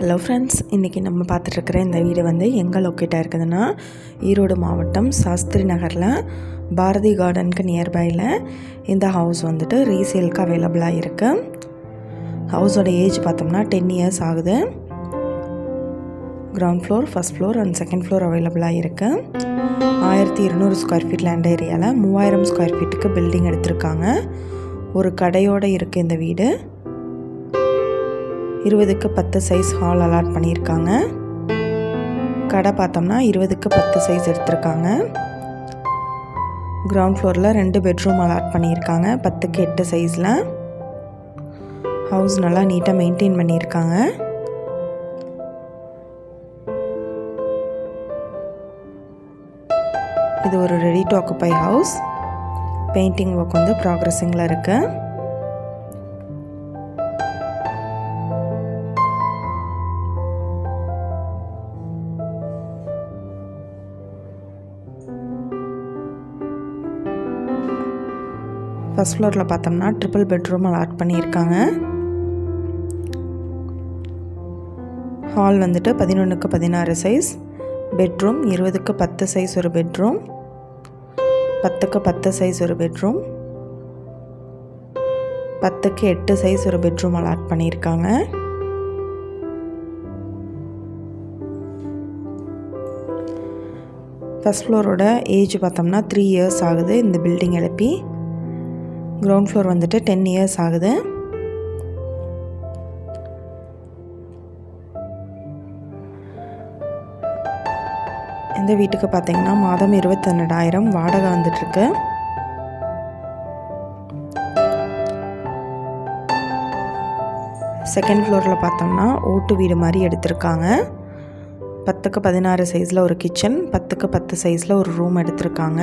Hello friends இன்றைக்கி நம்ம பார்த்துட்ருக்குற இந்த வீடு வந்து எங்கே லொக்கேட்டாக இருக்குதுன்னா ஈரோடு மாவட்டம் சாஸ்திரி நகரில் பாரதி கார்டனுக்கு நியர்பையில் இந்த ஹவுஸ் வந்துட்டு ரீசேலுக்கு அவைலபிளாக இருக்குது ஹவுஸோட ஏஜ் பார்த்தோம்னா டென் இயர்ஸ் ஆகுது. Ground floor first floor and second floor அவைலபிளாக இருக்குது ஆயிரத்தி இருநூறு ஸ்கொயர் ஃபீட் லேண்ட் ஏரியாவில் மூவாயிரம் ஸ்கொயர் ஃபீட்டுக்கு பில்டிங் எடுத்திருக்காங்க. ஒரு கடையோடு இருக்குது இந்த வீடு. இருபதுக்கு பத்து சைஸ் ஹால் அலாட் பண்ணியிருக்காங்க. கடை பார்த்தோம்னா இருபதுக்கு பத்து சைஸ் எடுத்திருக்காங்க. கிரவுண்ட் ஃப்ளோரில் ரெண்டு பெட்ரூம் அலாட் பண்ணியிருக்காங்க பத்துக்கு எட்டு சைஸில் ஹவுஸ் நல்லா நீட்டாக மெயின்டைன் பண்ணியிருக்காங்க. இது ஒரு ready to occupy house painting work வந்து ப்ராக்ரெஸிங்கில் இருக்குது ஃபஸ்ட் ஃப்ளோரில் பார்த்தோம்னா ட்ரிபிள் பெட்ரூம் அலாட் பண்ணியிருக்காங்க. ஹால் வந்துட்டு பதினொன்றுக்கு பதினாறு சைஸ் பெட்ரூம் இருபதுக்கு பத்து சைஸ் ஒரு பெட்ரூம் பத்துக்கு பத்து சைஸ் ஒரு பெட்ரூம் பத்துக்கு எட்டு சைஸ் ஒரு பெட்ரூம் அலாட் பண்ணியிருக்காங்க. ஃபஸ்ட் ஃப்ளோரோட ஏஜ் பார்த்தோம்னா த்ரீ இயர்ஸ் ஆகுது இந்த பில்டிங் எழுப்பி. கிரவுண்ட் ஃப்ளோர் வந்துட்டு டென் இயர்ஸ் ஆகுது. இந்த வீட்டுக்கு பார்த்தீங்கன்னா மாதம் இருபத்தெண்டாயிரம் வாடகை வந்துட்டுருக்கு. செகண்ட் ஃப்ளோரில் பார்த்தோம்னா ஓட்டு வீடு மாதிரி எடுத்திருக்காங்க. பத்துக்கு பதினாறு சைஸில் ஒரு கிச்சன் பத்துக்கு பத்து சைஸில் ஒரு ரூம் எடுத்திருக்காங்க.